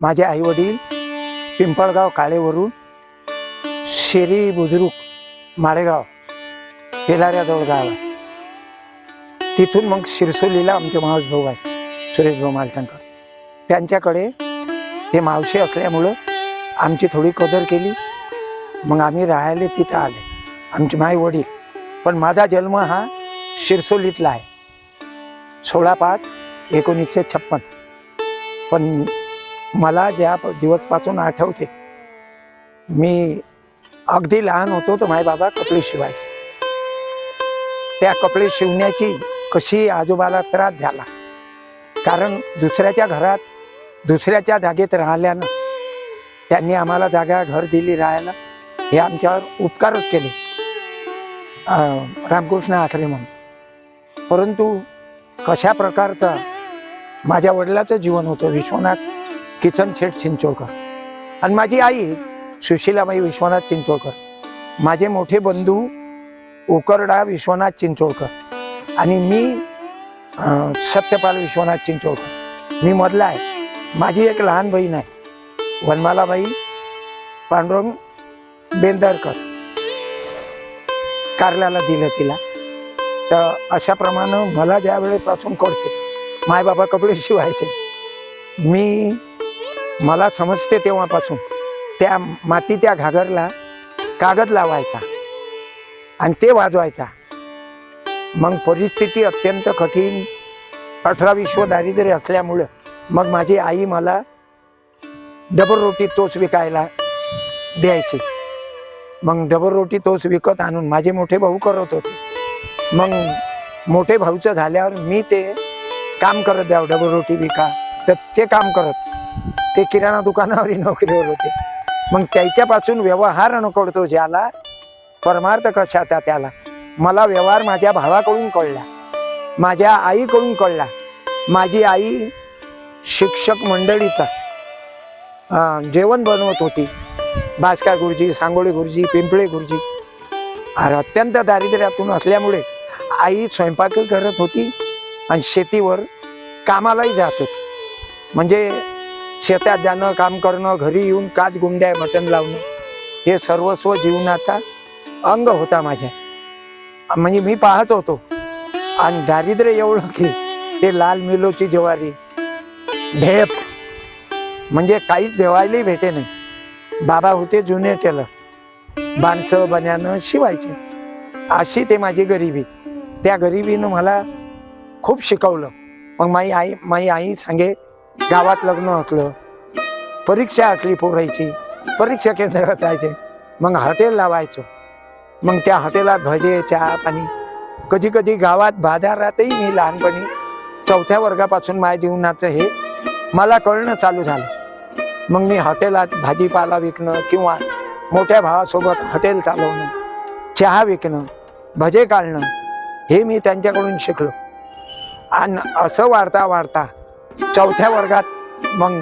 माझे आई वडील पिंपळगाव काळेवरून शेरी बुजुर्ग माळेगाव तेलाऱ्याजवळ गाव आहे तिथून मग शिरसोलीला आमचे मावस भाऊ आहे सुरेश भाऊ मालटणकर. त्यांच्याकडे ते मावशी असल्यामुळं आमची थोडी कदर केली. मग आम्ही राहायला तिथं आले. आमचे माई वडील पण माझा जन्म हा शिरसोलीतला आहे. सोळा पाच एकोणीसशे छप्पन. पण मला ज्या दिवसपासून आठवते मी अगदी लहान होतो तर माझे बाबा कपडे शिवायचे. त्या कपडे शिवण्याची कशी आजोबाला त्रास झाला. कारण दुसऱ्याच्या घरात दुसऱ्याच्या जागेत राहिल्यानं त्यांनी आम्हाला जागा घर दिली राहायला. हे आमच्यावर उपकारच केले. रामकृष्ण आखरे म्हणून. परंतु कशा प्रकारचा माझ्या वडिलाचं जीवन होतं विश्वनाथ किसन शेठ चिंचोळकर. आणि माझी आई सुशीलाबाई विश्वनाथ चिंचोळकर. माझे मोठे बंधू उकरडा विश्वनाथ चिंचोळकर. आणि मी सत्यपाल विश्वनाथ चिंचोळकर. मी मधला आहे. माझी एक लहान बहीण आहे. वनमालाबाई पांडुरंग बेंदरकर. कारल्याला दिलं तिला. तर अशाप्रमाणे मला ज्या वेळेपासून कळते माय बाबा कपडे शिवायचे. मी मला समजते तेव्हापासून. त्या मातीच्या घागरला कागद लावायचा आणि ते वाजवायचा. मग परिस्थिती अत्यंत कठीण. अठरा विश्व दारिद्र्य असल्यामुळं मग माझी आई मला डबल रोटी तोच विकायला द्यायची. मग डबल रोटी तोच विकत आणून माझे मोठे भाऊ करत होते. मग मोठे भाऊचं झाल्यावर मी ते काम करत द्यावं डबल रोटी विका. तर ते काम करत. ते किराणा दुकानावरही नोकरीवर होते. मग त्याच्यापासून व्यवहार कळतो ज्याला परमार्थ कशाचा त्याला. मला व्यवहार माझ्या भावाकडून कळला. माझ्या आईकडून कळला. माझी आई शिक्षक मंडळीचा जेवण बनवत होती. भास्कर गुरुजी सांगोळे गुरुजी पिंपळे गुरुजी. आणि अत्यंत दारिद्र्यातून असल्यामुळे आई स्वयंपाक करत होती आणि शेतीवर कामालाही जात होती. म्हणजे शेतात जाणं काम करणं घरी येऊन काच गुंड्या मटण लावणं हे सर्वस्व जीवनाचा अंग होता माझ्या. म्हणजे मी पाहत होतो. आणि दारिद्र्य एवढं की ते लाल मिलोची ज्वारी ढेप म्हणजे काहीच जेवायलाही भेटे नाही. बाबा होते जुने टेलर बांधचं बन्यानं शिवायचे. अशी ते माझी गरिबी. त्या गरिबीनं मला खूप शिकवलं. मग माझी आई माझी आई सांगे गावात लग्न असलं परीक्षा असली पोरायची परीक्षा केंद्रात जायचे मग हॉटेल लावायचो. मग त्या हॉटेलात भजे चहा पाणी. कधी कधी गावात बाजारातही मी लहानपणी चौथ्या वर्गापासून माझ्या जीवनाचं हे मला कळणं चालू झालं. मग मी हॉटेलात भाजीपाला विकणं किंवा मोठ्या भावासोबत हॉटेल चालवणं चहा विकणं भजे काढणं हे मी त्यांच्याकडून शिकलो. आणि असं वाढता वाढता चौथ्या वर्गात मग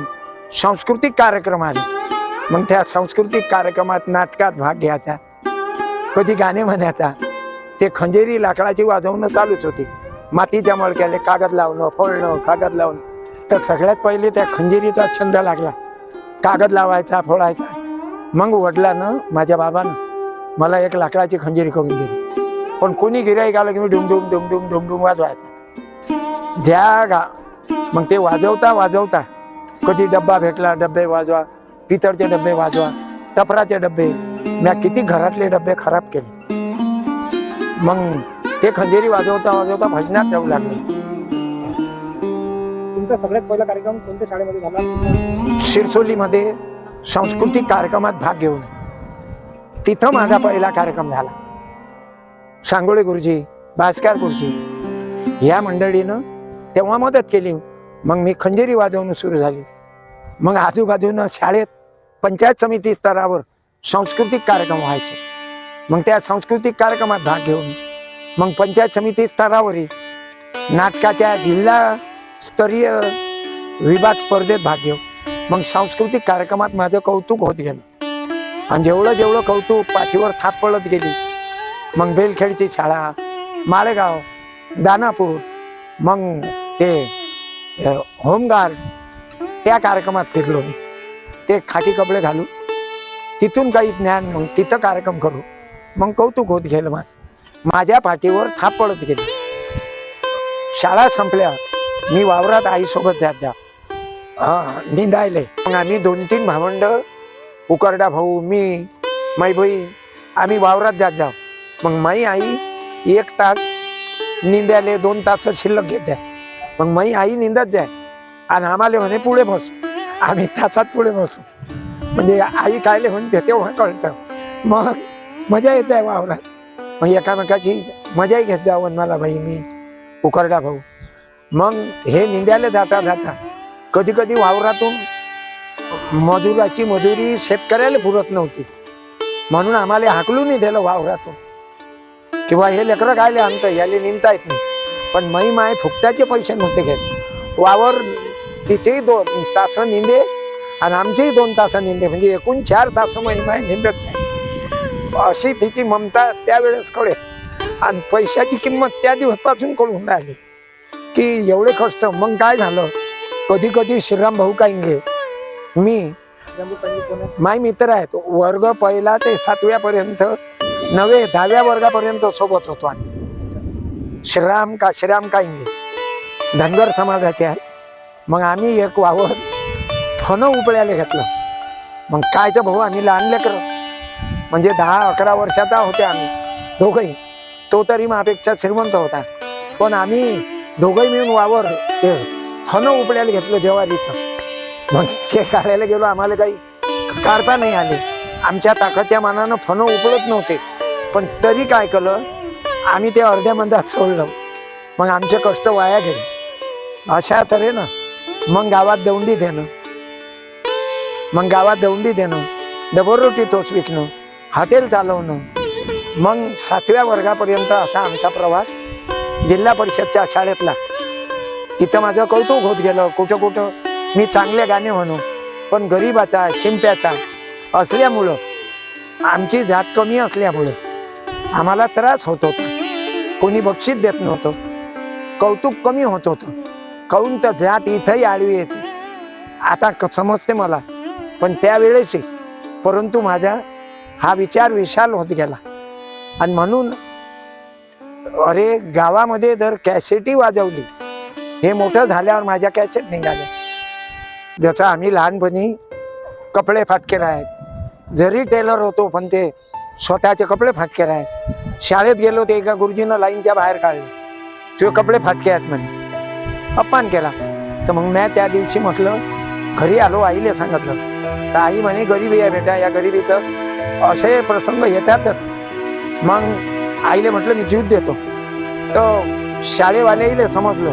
सांस्कृतिक कार्यक्रम आले. मग त्या सांस्कृतिक कार्यक्रमात नाटकात भाग घ्यायचा. कधी गाणे म्हणायचा. ते खंजेरी लाकडाची वाजवणं चालूच होती. मातीच्या मळक्याने कागद लावणं फोडणं कागद लावणं. तर सगळ्यात पहिले त्या खंजेरीचा छंद लागला. कागद लावायचा फोडायचा. मग वडिलानं माझ्या बाबानं मला एक लाकडाची खंजेरी करून दिली. पण कोणी गिराईक आलं की मी डुमडुम डुमडुम डुमडुम वाजवायचा. ज्या गा मग ते वाजवता वाजवता. कधी डब्बा भेटला डब्बे वाजवा. पितळचे डब्बे वाजवा. टपराचे डब्बे. म्या किती घरातले डब्बे खराब केले. मग ते खंजेरी वाजवता वाजवता भजनात जाऊ लागले. तुमचा सगळ्यात पहिला कार्यक्रम कोणत्या शाळेमध्ये झाला? शिरसोलीमध्ये सांस्कृतिक कार्यक्रमात भाग घेऊन. तिथं माझा पहिला कार्यक्रम झाला. सांगोळे गुरुजी भास्कर गुरुजी. या मंडळीनं तेव्हा मदत केली. मग मी खंजेरी वाजवणं सुरू झाली. मग आजूबाजूनं शाळेत पंचायत समिती स्तरावर सांस्कृतिक कार्यक्रम व्हायचे. मग त्या सांस्कृतिक कार्यक्रमात भाग घेऊन मग पंचायत समिती स्तरावरील नाटकाच्या जिल्हा स्तरीय विभाग स्पर्धेत भाग घेऊ मग सांस्कृतिक कार्यक्रमात माझं कौतुक होत गेलं. आणि जेवढं जेवढं कौतुक पाठीवर थाप पडत गेली मग बेलखेडची शाळा माळेगाव दानापूर मग ते होमगार्ड त्या कार्यक्रमात फिरलो मी. ते खाकी कपडे घालू तिथून काही ज्ञान मग तिथं कार्यक्रम करू मग कौतुक होत गेलं माझं. माझ्या पाठीवर थाप पडत गेली. शाळा संपल्या. मी वावरात आईसोबत जात जा. हां निंदायले. मग आम्ही दोन तीन भावंड उकरडा भाऊ मी मै बहीण आम्ही वावरात जात जाऊ मग माई आई एक तास निंद्याले दोन तास शिल्लक घेत द्या मग मई आई निंदत जाय आणि आम्हाला म्हणे पुढे बसू. आम्ही तासात पुढे बसू. म्हणजे आई कायले म्हणते तेव्हा हो, कळतं. मग मजा येते आहे वावरात. मग एकामेकाची मजाही घेत जावं मला बाई मी उकरडा भाऊ. मग हे निंद्याला जाता जाता कधी कधी वावरातून मजुराची मजुरी शेतकऱ्याला पुरत नव्हती. म्हणून आम्हाला हाकलून दिलं वावरातून. किंवा हे लेकरं कायले आणतं याले निंदता येत नाही. पण मै माय फुकटाचे पैसे नव्हते घेत. वावर तिचेही दोन तास निंदे आणि आमचेही दोन तास निंदे. म्हणजे एकूण चार तास मै माय निंदत नाही. अशी तिची ममता त्यावेळेस कळे आणि पैशाची किंमत त्या दिवसापासून कळून राहिली. की एवढे कष्ट. मग काय झालं? कधी कधी श्रीराम भाऊ कायंगे मी माय मित्र आहेत. वर्ग पहिला ते सातव्यापर्यंत नवे दहाव्या वर्गापर्यंत सोबत होतो आम्ही. श्रीराम का श्रीराम कायंगे धनगर समाजाचे आहे. मग आम्ही एक वावर फन उपळ्याला घेतलं. मग कायचं भाऊ आम्ही लहान लेकरं म्हणजे दहा अकरा वर्षाचा होते आम्ही दोघंही. तो तरी माझ्यापेक्षा श्रीमंत होता. पण आम्ही दोघंही मिळून वावर ते फन उपळ्याला घेतलं जेवारीचं. मग ते काढायला गेलो आम्हाला काही काढता नाही आले. आमच्या ताकदच्या मानानं फन उपळत नव्हते. पण तरी काय केलं आम्ही ते अर्ध्या मंदात सोडलं. मग आमचे कष्ट वाया गेले. अशा तऱ्हेनं मग गावात दौंडी देणं. मग गावात दौंडी देणं. डबल रोटी तोच विकणं. हॉटेल चालवणं. मग सातव्या वर्गापर्यंत असा आमचा प्रवास जिल्हा परिषदच्या शाळेतला. तिथं माझं कौतुक होत गेलं. कुठं कुठं मी चांगले गाणे म्हणू. पण गरिबाचा शिंप्याचा असल्यामुळं आमची जात कमी असल्यामुळं आम्हाला त्रास होत होता. कोणी बक्षीस देत नव्हतं. कौतुक कमी होत होतं. काऊन तर जात इथंही आडवी येते. आता क- समजते मला. पण त्यावेळेस परंतु माझा हा विचार विशाल होत गेला. आणि म्हणून अरे गावामध्ये जर कॅसेटी वाजवली हे मोठं झाल्यावर माझ्या कॅसेट निघाल्या. जसं आम्ही लहानपणी कपडे फाटके आहेत जरी टेलर होतो पण ते स्वतःचे कपडे फाटके आहेत शाळेत गेलो ते एका गुरुजीनं लाईनच्या बाहेर काढले. तुझे कपडे फाटके आहेत म्हणे. अपमान केला. तर मग मी त्या दिवशी म्हटलं घरी आलो आईले सांगितलं. तर आई म्हणे गरीबी आहे बेटा या गरिबीत असे प्रसंग येतातच. मग आईले म्हटलं मी जीव देतो. तर शाळेवाल्याईले समजलं.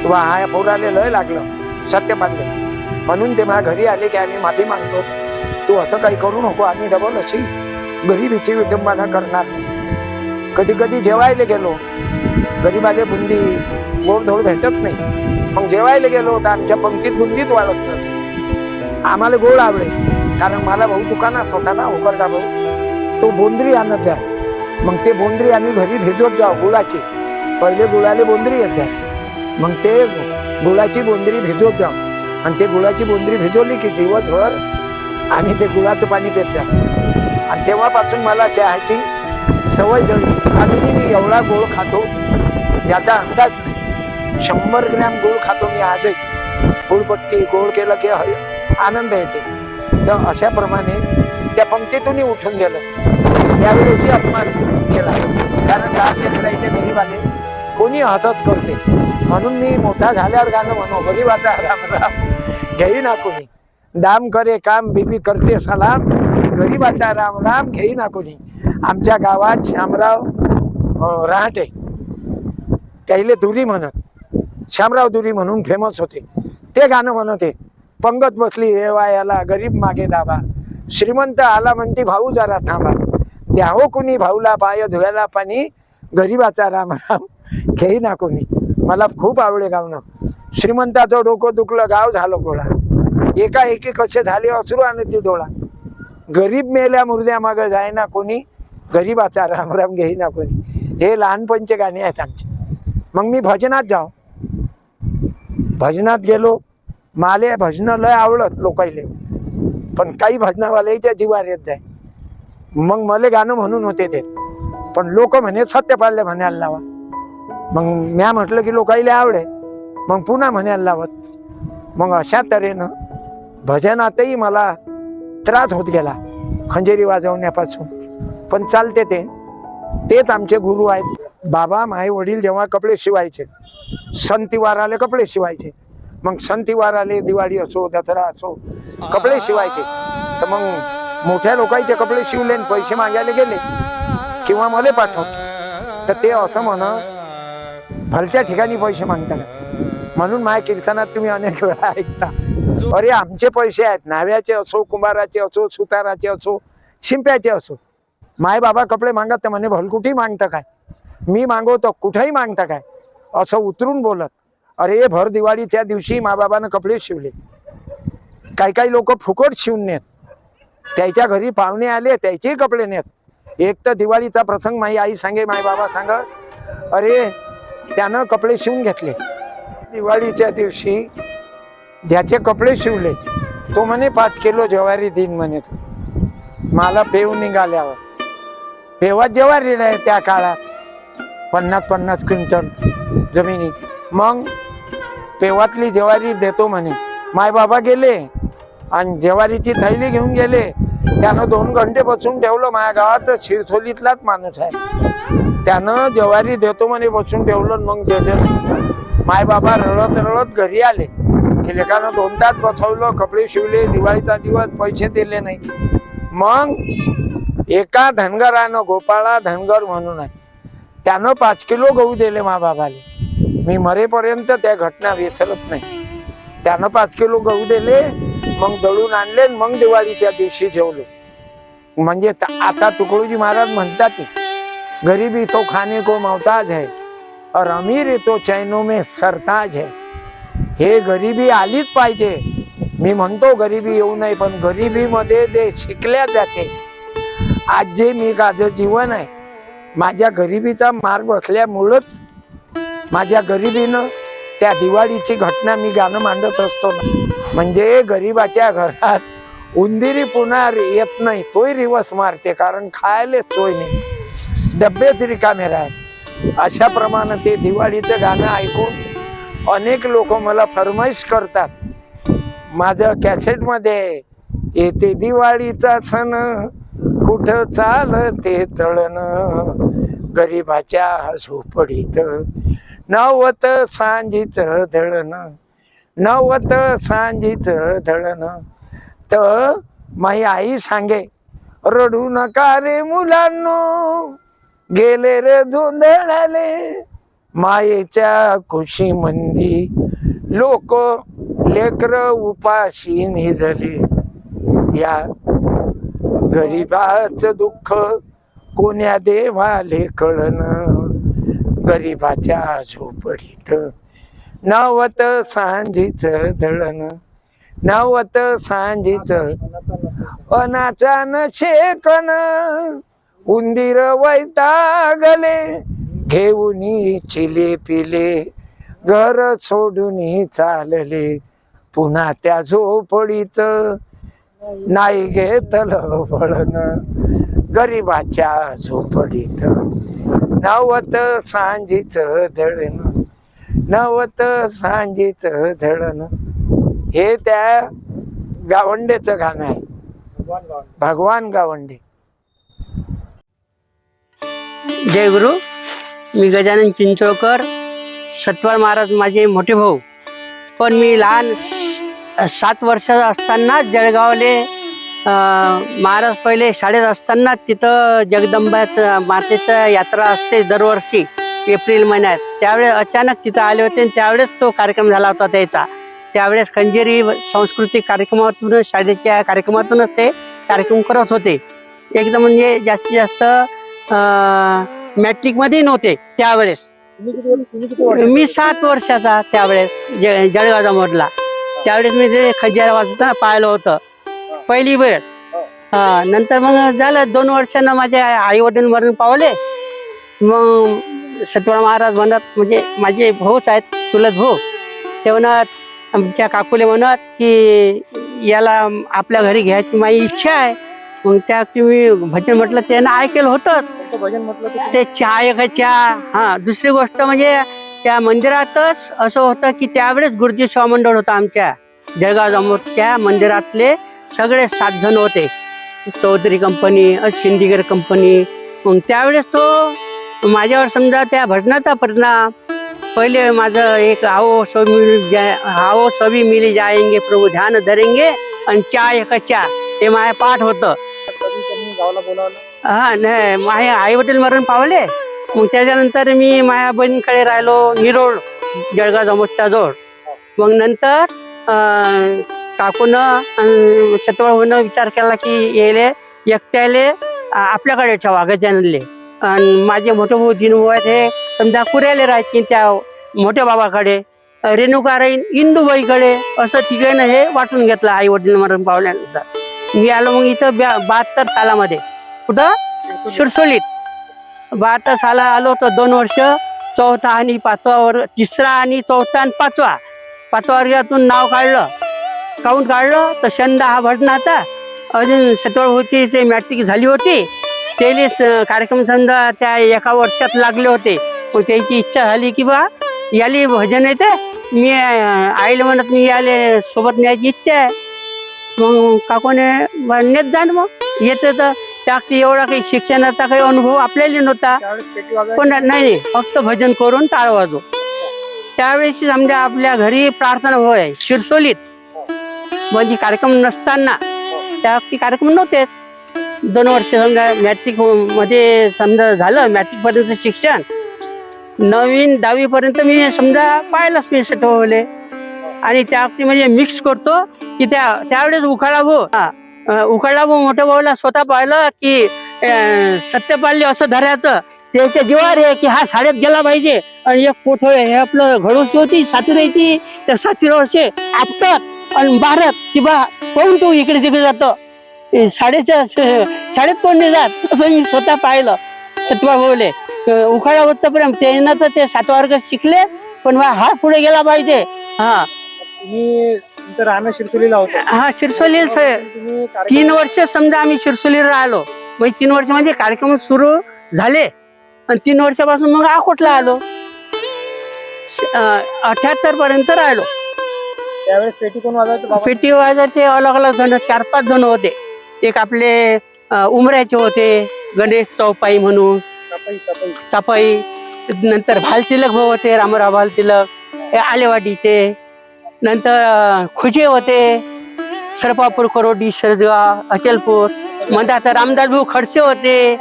किंवा हा पोराले लय लागलं सत्य मानलं म्हणून ते मला घरी आले की आम्ही माफी मागतो. तू असं काही करू नको आम्ही डबल अशी गरिबीची विटंबना करणार नाही. कधी कधी जेवायला गेलो. गरीबाले बुंदी गोड धोड भेटत नाही. मग जेवायला गेलो तर आमच्या पंक्तीत बुंदीच वाढत नव्हती आम्हाला गोड आवडे. कारण मला भाऊ दुकानात होता ना उकरडा भाऊ. तो बोंद्री आणत आहे. मग ते बोंद्री आम्ही घरी भिजवत जाऊ गुळाची. पहिले गुळाले बोंद्री येते. मग ते गुळाची बोंद्री भिजवत जाऊ. आणि ते गुळाची बोंद्री भिजवली की दिवसभर आम्ही ते गुळाचं पाणी पित आणि तेव्हापासून मला चहाची सवय झाली अजूनही मी एवढा गोळ खातो ज्याचा अंदाज नाही. शंभर ग्रॅम गोळ खातो मी आजही. गुळपट्टी गोळ केलं की हय- आनंद येते. तर अशाप्रमाणे त्या पंक्तीतूनही उठून गेलं. त्यावेळेसही अपमान केला. कारण लहान लेकराईचे गरीबाने कोणी हसच करते. म्हणून मी मोठा झाल्यावर गाणं म्हणू गरीबाचा राम राम घेई ना कोणी. दाम करे काम बीबी करते सलाम. गरीबाचा राम राम घेई ना कोणी. आमच्या गावात श्यामराव रहाटे. त्याहिले दुरी म्हणत. श्यामराव दुरी म्हणून फेमस होते. ते गाणं म्हणते पंगत बसली हेवा याला गरीब मागे दाबा. श्रीमंत आला म्हणते भाऊ जरा थांबा. द्यावो कुणी भाऊला पाय धुवायला पाणी गरीबाचा राम राम घेई ना कोणी. मला खूप आवडे गावणं श्रीमंताचं डोकं दुखलं गाव झालं गोळा. एका एकी कसे झाले असू आणि ती डोळा. गरीब मेल्या मुर्द्या मागं जायना कोणी गरीबाचा राम राम कोणी. हे लहानपणचे गाणे आहेत आमचे. मग मी भजनात जाऊ. भजनात गेलो. माले भजनं लय आवडत लोकायले. पण काही भजनावाल्याच्या जीवार येत जाय. मग मला गाणं म्हणून होते ते. पण लोक म्हणे सत्य पाळले म्हणायला लावा. मग म्या म्हटलं की लोकाईला आवडे. मग पुन्हा म्हणायला लावत. मग अशा तऱ्हेनं भजनातही मला त्रास होत गेला खंजेरी वाजवण्यापासून. पण चालते ते. तेच आमचे गुरु आहेत. बाबा माई वडील जेव्हा कपडे शिवायचे सणतीवार आले कपडे शिवायचे. मग सणतीवार आले दिवाळी असो दसरा असो कपडे शिवायचे. तर मग मोठ्या लोकांचे कपडे शिवले आणि पैसे मागायला गेले. किंवा मध्ये पाठव तर ते असं म्हण भलत्या ठिकाणी पैसे मागताना. म्हणून माझ्या कीर्तनात तुम्ही अनेक वेळा ऐकता. अरे आमचे पैसे आहेत. नाव्याचे असो कुंभाराचे असो सुताराचे असो शिंप्याचे असो. माय बाबा कपडे मागत तर म्हणे भलकुठी मागतं काय? मी मागवतो कुठेही मागता काय? असं उतरून बोलत अरे भर दिवाळीच्या दिवशी मा बाबानं कपडे शिवले. काही काही लोक फुकट शिवून नेत. त्याच्या घरी पाहुणे आले त्याचेही कपडे नेत. एक तर दिवाळीचा प्रसंग माझी आई सांगे माय बाबा सांग अरे त्यानं कपडे शिवून घेतले. दिवाळीच्या दिवशी ज्याचे कपडे शिवले. तो म्हणे पाच किलो ज्वारी दिन म्हणे तो. मला पेव निघाल्यावर. पेवात ज्वारी नाही त्या काळात पन्नास पन्नास क्विंटल जमिनी. मग तेव्हातली ज्वारी देतो म्हणे. माय बाबा गेले आणि ज्वारीची थैली घेऊन गेले. त्यानं दोन घंटे बसून ठेवलं. माझ्या गावात शिरसोलीतलाच माणूस आहे. त्यानं ज्वारी देतो म्हणे बसून ठेवलं मग दिलं माय बाबा रडत रडत घरी आले. की लेकानं दोन तास बसवलं कपडे शिवले दिवाळीचा दिवस पैसे दिले नाही. मग एका धनगरानं गोपाळा धनगर म्हणून आहे त्यानं पाच किलो गहू दिले मा बाबाले. मी मरेपर्यंत त्या घटना विसरत नाही. त्यानं पाच किलो गहू दिले मग दळून आणले आणि मग दिवाळीच्या दिवशी जेवलो. म्हणजे त- आता तुकडोजी महाराज म्हणतात की, गरीबी तो खाने को मवताज है और अमीर तो चैनो में सरताज है. हे गरिबी आलीच पाहिजे. मी म्हणतो गरिबी येऊ नये पण गरिबीमध्ये ते शिकल्या जाते आज जे मी माझं जीवन आहे. माझ्या गरिबीचा मार्ग बसल्यामुळंच माझ्या गरिबीनं त्या दिवाळीची घटना मी गाणं मांडत असतो. ना म्हणजे गरिबाच्या घरात उंदिरी पुन्हा येत नाही तोही रिवर्स मारते कारण खायला सोय नाही. डब्बेच रिकामे राहत अशा प्रमाणे ते दिवाळीचं गाणं ऐकून अनेक लोक मला फरमाईश करतात. माझं कॅसेटमध्ये येते दिवाळीचा सण. कुठं चालते तळण? गरिबाच्या झोपडीत. नवत सांजीच धळण. नवत सांजीच धळण. तर माई आई सांगे रडू नका रे मुलांनो गेले रे धुंदळाले. मायेच्या खुशी मंदी लोक लेकर उपाशी निजले या गरीबाच दुःख कोण्या देवाले कळन? गरीबाच्या झोपडीत नवत सांजीच दळण नवत सांजीच अनाचा न शेकन उंदीर वैतागले घेऊन चिले पिले घर सोडून चालले. पुन्हा त्या झोपडीत नाही घेतल फळन गरिबाच्या झोपडीत. नवत सांजीच दळण नवत सांजीच दळण हे त्या गावंडेचं गाणं आहे. भगवान गावंडे. जय गुरु मी गजानन चिंचोळकर सत्वाळ महाराज माझे मोठे भाऊ. पण मी लहान सात वर्षाचा असताना जळगावले महाराज पहिले शाळेत असताना तिथं जगदंबाचं मातेचं यात्रा असते दरवर्षी एप्रिल महिन्यात. त्यावेळेस अचानक तिथं आले होते आणि त्यावेळेस तो कार्यक्रम झाला होता त्याचा. त्यावेळेस खंजेरी सांस्कृतिक कार्यक्रमातून शाळेच्या कार्यक्रमातूनच ते कार्यक्रम करत होते. एकदम म्हणजे जास्तीत जास्त मॅट्रिकमध्ये नव्हते त्यावेळेस. वर्ष मी सात वर्षाचा त्यावेळेस ज- जळगावचा मधला. त्यावेळेस मी ते खजियार वाजवताना पाहिलं होतं. पहिली वेळ. हा नंतर मग झालं दोन वर्षानं माझे आई वडील मरण पावले. मग सतवाळ महाराज म्हणत म्हणजे माझे भाऊच आहेत चुलत भाऊ. ते म्हणत आमच्या काकूले म्हणत की याला आपल्या घरी घ्यायची माझी इच्छा आहे. मग त्या मी भजन म्हटलं त्यानं ऐकेलं होतं. भजन म्हटलं ते चहा एक चहा. हा दुसरी गोष्ट म्हणजे त्या मंदिरातच असं होतं की त्यावेळेस गुरुजी मंडळ होता आमच्या. जळगाव समोर त्या मंदिरातले सगळे सात जण होते. चौधरी कंपनी शिंदिगर कंपनी. मग त्यावेळेस तो माझ्यावर समजा त्या भजनाचा परिणाम पहिले माझं एक आओ सभी आओ सभी मिली जाएंगे प्रभू ध्यान धरेंगे आणि चहा एक चहा ते माझ्या पाठ होतं. हा नाही माझे आई वडील मरण पावले. मग त्याच्यानंतर मी माझ्या बहिणीकडे राहिलो निरोड जळगाव जमोच्या जवळ. मग नंतर काकूनं सत्वळ होणं विचार केला की येले एकट्याले आपल्याकडे ठेवा गजाननले. आणि माझे मोठे भाऊ दिनभाऊ आहेत हे समजा कुऱ्याले राहायचे त्या मोठ्या बाबाकडे. रेणुका राहीन इंदुबाईकडे. असं तिघेनं हे वाटून घेतलं आई वडील मरण पावल्यानंतर. मी आलो मग इथं ब्या- बहात्तर सालामध्ये. कुठं? शिरसोलीत बहात्तर साला आलो तर दोन वर्ष. चौथा आणि पाचवा वर्ग तिसरा आणि चौथा आणि पाचवा. पाचवा वर्गातून नाव काढलं. काऊन काढलं तर छंद हा भजनाचा. अजून सत्तर होती ते मॅट्रिक झाली होती. त्याने स- कार्यक्रम छंद त्या एका वर्षात लागले होते. मग त्याची इच्छा झाली की बा याले भजन येते मी आईला म्हणत मी याले सोबत न्यायची इच्छा आहे. मग काकोने नेत जा मग. येते तर त्यात एवढा काही शिक्षणाचा काही अनुभव आपल्याला नव्हता. पण नाही फक्त भजन करून टाळ वाजो त्यावेळेस समजा आपल्या घरी प्रार्थना होय शिरसोलीत. म्हणजे कार्यक्रम नसताना. त्या कार्यक्रम नव्हतेच दोन वर्ष समजा मॅट्रिकमध्ये समजा झालं मॅट्रिक पर्यंत शिक्षण. नवीन दहावी पर्यंत मी समजा पाहिलंच मी सटवले. आणि त्या म्हणजे मिक्स करतो की त्या त्यावेळेस उखाळा गो. हा, भाऊ मोठ्या भाऊला स्वतः पाहिलं की सत्यपाल्य असं धरायचं त्याच्या जीवावर आहे की हा शाळेत गेला पाहिजे. आणि एक पोठो हे आपलं घडूची होती सातुरायची त्या सातुरावरचे वर्षे आपटत आणि भारत की बा कोण तू इकडे तिकडे जातो? शाळेच्या शाळेत कोण नाही जात? असं मी स्वतः पाहिलं. सत्वा भाऊले उखाळा होतं प्रेम त्यांना तर ते सात वर्ग शिकले पण बा हा पुढे गेला पाहिजे. हा. तुमचं राहणं होतं. हा शिरसोली तुम्ही कार्यक्रम- तीन वर्ष समजा आम्ही शिरसोलीला राहिलो मग तीन वर्ष म्हणजे कार्यक्रम सुरू झाले. आणि तीन वर्षापासून मग अकोटला आलो. अठ्याहत्तर पर्यंत राहिलो. त्यावेळेस पेटी कोण वाजवायचं बाबा? पेटी वाजायचे अलग अलग जण चार पाच जण होते. एक आपले अं, उमऱ्याचे होते गणेश चौपाई म्हणून. सफाई सफाई चापाई. नंतर भालतिलक भाऊ होते रामराव भालतिलक. हे आलेवाडीचे. नंतर खुजे होते. सरपापूर करोडी सरजगाव अचलपूर मंदाचा रामदास भाऊ खडसे होते.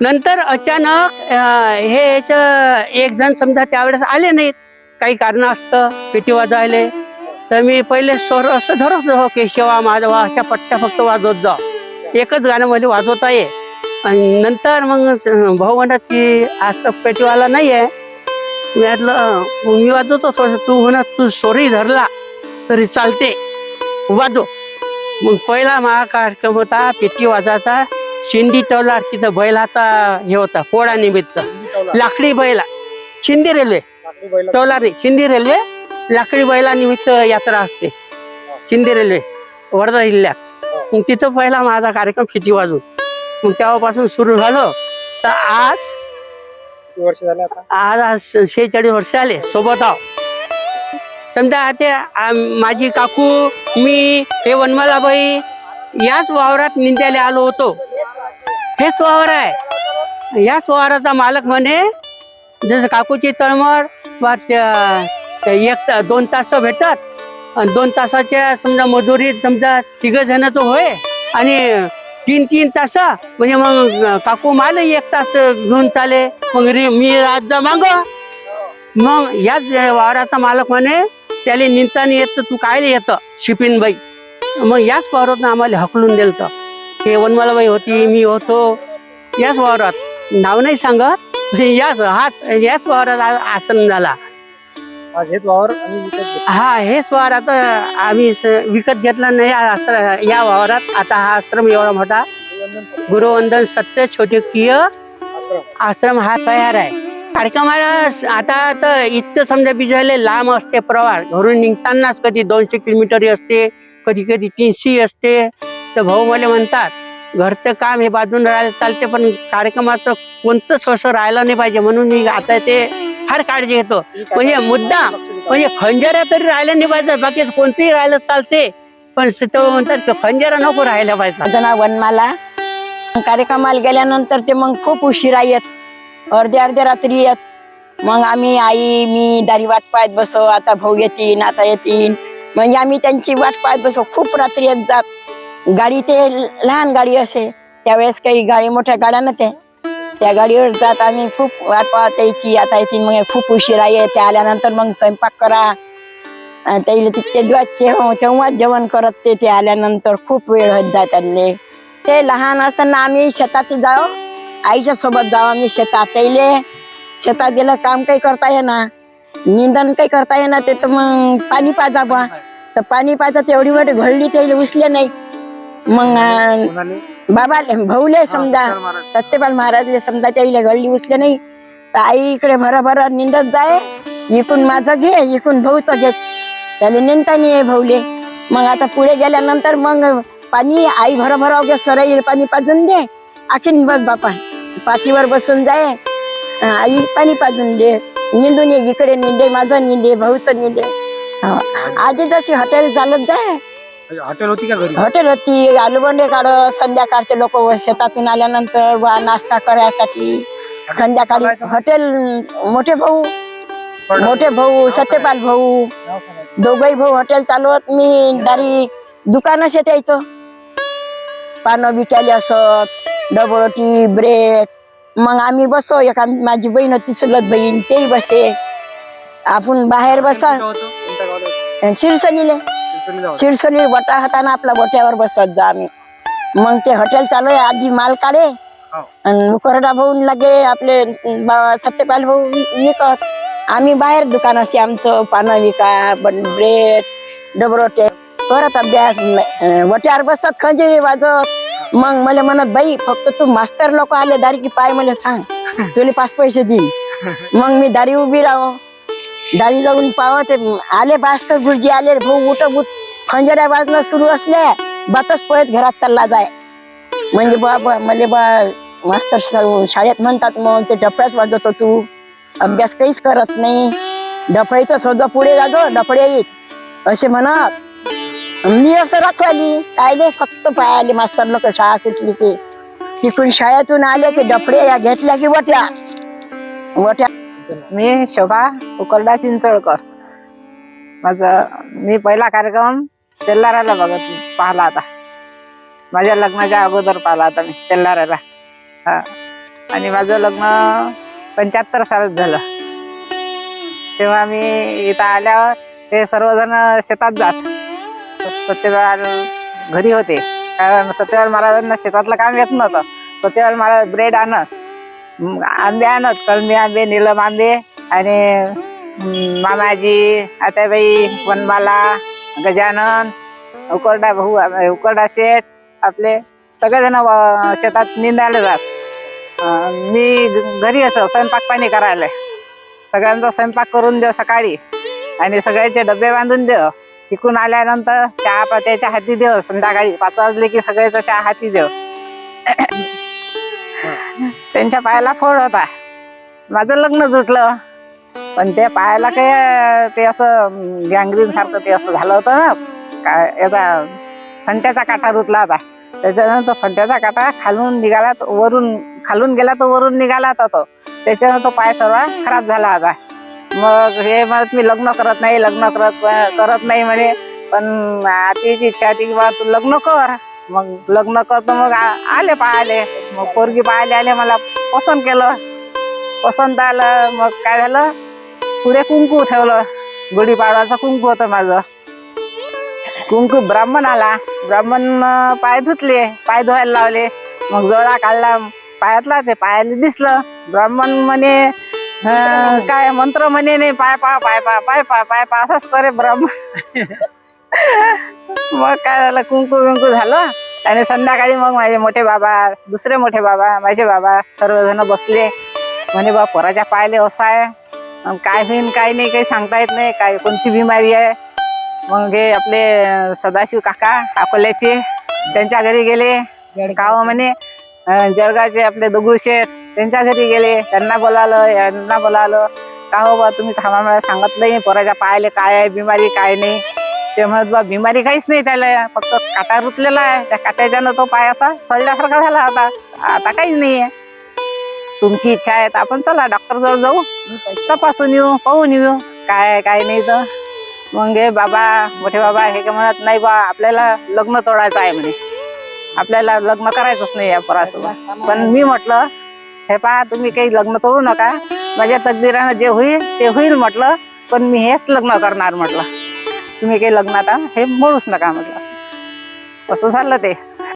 नंतर अचानक हे याचं एक जण समजा त्यावेळेस आले नाहीत. काही कारण असतं पेटी वाजवायले. तर मी पहिले स्वर असं धरत जाऊ केशवा माधवा अशा पट्ट्या फक्त वाजवत जाऊ एकच गाणं मध्ये वाजवता ये. आणि नंतर मग भाऊ म्हणतात की आज तर पेटीवाला नाही आहे मी म्हटलं "अं, मी वाजवतो थोडं तू म्हणत तू सोरी धरला तरी चालते. वाजव. मग पहिला माझा कार्यक्रम होता पेटी वाजाचा शिंदी तवला तिथं बैलाचा हे होता पोळा निमित्त. लाकडी बैला. शिंदी रेल्वे. तवला रे शिंदी रेल्वे. लाकडी बैला निमित्त यात्रा असते. शिंदी रेल्वे वर्धा जिल्ह्यात. मग तिथं पहिला माझा कार्यक्रम फिटी वाजून मग तेव्हापासून सुरू झालं. तर आज किती वर्ष झाले आता? आज आज शेहेचाळीस वर्ष आले सोबत आहो. समजा ते माझी काकू मी हे वनमालाबाई याच वावरात निंद्याला आलो होतो. हेच वावर आहे. याच वावराचा मालक म्हणे जसं काकूची तळमळ बा एक दोन तास भेटत आणि दोन तासाच्या समजा मजुरी समजा तिघ जणांचं होय. आणि तीन तीन तास म्हणजे मग काकू मला एक तास घेऊन चाले. मग रि मी राज माग. मग याच वावराचा मालक म्हणे त्याला निंताने येत तू काय येतं शिपिनबाई? मग याच वावरात आम्हाला हकलून दिलं तर हे वनमालाबाई होती मी होतो. याच वावरात नाव नाही सांगत. याच हात याच वावरात आसन झाला. हेच वावर आम्ही विकत घेतो हा हेच वावर आता आम्ही स- विकत घेतला नाही हा आश्र- या वावरात. आता हा आश्रम एवढा मोठा. गुरुवंदन गुरुवंदन सत्य छोटेकीय आश्रम. आश्रम हा तयार आहे. कार्यक्रमाला स- आता तर इतकं समजा बिजायले लांब असते प्रवास. घरून निघतानाच कधी दोनशे किलोमीटर असते कधी कधी तीनशी असते. तर भाऊ मला म्हणतात घरचं काम हे बाजून राहायला चालते पण कार्यक्रमाचं कोणतंच असं राहिलं नाही पाहिजे म्हणून मी आता ते फार काळजी घेतो. म्हणजे मुद्दा म्हणजे खंजऱ्या तरी राहिल्या नाही पाहिजे बाकी कोणतेही राहिलं चालते. पण ते म्हणतात खंजरा नको राहायला पाहिजे. माझं नाव वनमाला. कार्यक्रमाला गेल्यानंतर ते मग खूप उशिरा येत अर्ध्या अर्ध्या रात्री येत मग आम्ही आई मी दारी वाट पाहत बसो आता भाऊ येतील आता येतील. म्हणजे आम्ही त्यांची वाट पाहत बसो. खूप रात्री येत जात. गाडी ते लहान गाडी असे. त्यावेळेस काही गाडी मोठ्या गाड्या नव्हत्या. त्या गाडीवर जात आम्ही खूप वाट पाहत यायची आता येतील मग खूप उशिरा येते ते आल्यानंतर मग स्वयंपाक करा. त्याला तिथे तेव्हा तेव्हाच जेवण करत ते ते आल्यानंतर खूप वेळ होत जात त्यांनी ते लहान असताना आम्ही शेतात जाऊ. आईच्या सोबत जाऊ आम्ही शेतात. त्याले शेतात गेलं काम काही करता येणार निंदन काही करता येणार ते तर मग पाणी पाजा बा तर पाणी पाजा तेवढी मोठी घडली त्याला उचले नाही मग? बाबा भाऊले समजा. सत्यपाल महाराजले समजा त्याला घडली उचले नाही. आई इकडे भराभरा निंदत जाय. इकून माझं घे इकून भाऊचं घे. त्याला नेमता नाही आहे भाऊले. मग आता पुढे गेल्यानंतर मग पाणी आई भराभरा अवघ्या सराई पाणी पाजून दे. आखीन बस बापा. पाठीवर बसून जाय. आई पाणी पाजून दे. निंदून ये इकडे निंदे माझं निंदे भाऊचं निंदे. आधी जशी हॉटेल चालत जाय हॉटेल होती का घरी? हॉटेल होती. आलूबंडे काढत संध्याकाळचे लोक शेतातून आल्यानंतर वा नाश्ता करायसाठी संध्याकाळी हॉटेल मोठे भाऊ मोठे भाऊ सत्यपाल भाऊ दोघही भाऊ हॉटेल चालवत. मी दारी दुकान शेत यायचं. पानं विकायला असत डबरोटी ब्रेड मग आम्ही बसो एका माझी बहीण होती चुलत बहीण तेही बसे. आपण बाहेर बसा? शिरसनीले. शिरसोली वटा होता ना आपला वट्यावर बसत जा आम्ही. मग ते हॉटेल चालू आहे आधी माल काढे. हो. आणि करडा भाऊ लगे आपले सत्यपाल भाऊ विकत. आम्ही बाहेर दुकान असे आमचं पानं विका बन- ब्रेड डबरोटे. करत अभ्यास वट्यावर बसत खंजिरी वाजत. मग मला म्हणत बाई फक्त तू मास्तर लोक आले दारी की पाय मला सांग. तुला पाच पैसे देईन. मग मी दारी उभी राहो. दारी जाऊन पाहत ते आले भास्कर गुरुजी आले भाऊ उठ खंजऱ्या वाजणं सुरू असले बातच पळत घरात चालला जाय. म्हणजे बा मले म्हणजे बा मास्तर शाळेत म्हणतात मग ते डफळ्याच वाजवतो तू. अभ्यास काहीच करत नाही. डफळीचं सोज पुढे जातो डफळे येत. असे म्हणत. मी असं राखवाली. कायले फक्त पायाले मास्तर लोक शाळा सुटली की. तिकडून शाळेतून आले की डफळे या घेतल्या की वट्या. वट्या. मी शोभा उकरडा चिंचळकर. माझं मी पहिला कार्यक्रम तेल्लाराला बघत पाहला आता. माझ्या लग्नाच्या अगोदर पाहला आता मी तेल्लाराला हा. आणि माझं लग्न पंच्याहत्तर सालात झालं. तेव्हा मी इथं आल्यावर ते सर्वजण शेतात जात. सत्यवाल घरी होते. कारण सत्यवाल महाराजांना शेतातलं काम येत नव्हतं. सत्यवाल महाराज ब्रेड आणत आंबे आणत कलमी आंबे निलम आंबे आणि मामाजी आताबाई वनमाला गजानन उकरडा भाऊ उकरडा शेठ आपले सगळेजण शेतात निंदायला जात मी घरी असं स्वयंपाक पाणी करायला. सगळ्यांचा स्वयंपाक करून देव सकाळी. आणि सगळ्यांचे डबे बांधून देव तिकून आल्यानंतर चहा पात्याच्या हाती देव संध्याकाळी पाच वाजले की सगळ्याचा चहा हाती देव त्यांच्या पायाला फोड होता. माझं लग्न जुटलं पण त्या पायाला काय ते असं गँग्रीन सारखं ते असं झालं होतं ना. काय याचा फंट्याचा काटा रुतला होता. त्याच्यानंतर फंट्याचा काटा खालून निघाला तो वरून खालून गेला तो वरून निघाला होता तो. त्याच्यानं तो पाय सर्व खराब झाला होता. मग हे म्हणत मी लग्न करत नाही लग्न करत करत नाही म्हणे. पण आतीची इच्छा होती की बा तू लग्न कर. मग लग्न करतो मग आले पाहाले मग पोरगी पाहायला आले मला पसंत केलं. पसंत आलं मग काय झालं? पुढे कुंकू ठेवलं. गुढीपाडवाचं कुंकू होतं माझं. कुंकू ब्राह्मण आला. ब्राह्मण पाय धुतले पाय धुवायला लावले. मग जोडा काढला पायातला ते पायाला दिसलं. ब्राह्मण म्हणे काय मंत्र म्हणे नाही पाय पा पाय पा पाय पा पाय पा असंच करे ब्राह्मण. मग काय झालं? कुंकू कुंकू झालं. आणि संध्याकाळी मग माझे मोठे बाबा दुसरे मोठे बाबा माझे बाबा सर्वजण बसले. म्हणे बा पोराच्या पायले असं आहे. काय होईन काय नाही काही सांगता येत नाही. काय कोणती बिमारी आहे? मग हे आपले सदाशिव काका अकोल्याचे त्यांच्या घरी गेले. गाव म्हणे जळगावचे आपले दगडू शेठ त्यांच्या घरी गेले. त्यांना बोलावलं यांना बोलावलं. का हो बा तुम्ही थांबा मला सांगत नाही पोराच्या पायाले काय आहे बिमारी काय नाही. ते म्हणत बा बिमारी काहीच नाही त्याला. फक्त काटा रुतलेला आहे. त्या काट्याच्यानं तो पाय असा सडल्यासारखा झाला होता आता काहीच नाही आहे तुमची इच्छा आहे तर आपण चला डॉक्टर जवळ जाऊ. तपासून येऊ पाहून येऊ. काय काय नाही तर. मग हे बाबा मोठे बाबा हे काय म्हणत नाही बा आपल्याला लग्न तोडायचं आहे म्हणे. आपल्याला लग्न करायचंच नाही या पोरासोबत. पण मी म्हटलं हे पहा तुम्ही काही लग्न तोडू नका. माझ्या तकदीरानं जे होईल ते होईल म्हटलं. पण मी हेच लग्न करणार म्हटलं. तुम्ही काही लग्नात हे मोडूच नका म्हटलं. असं झालं ते?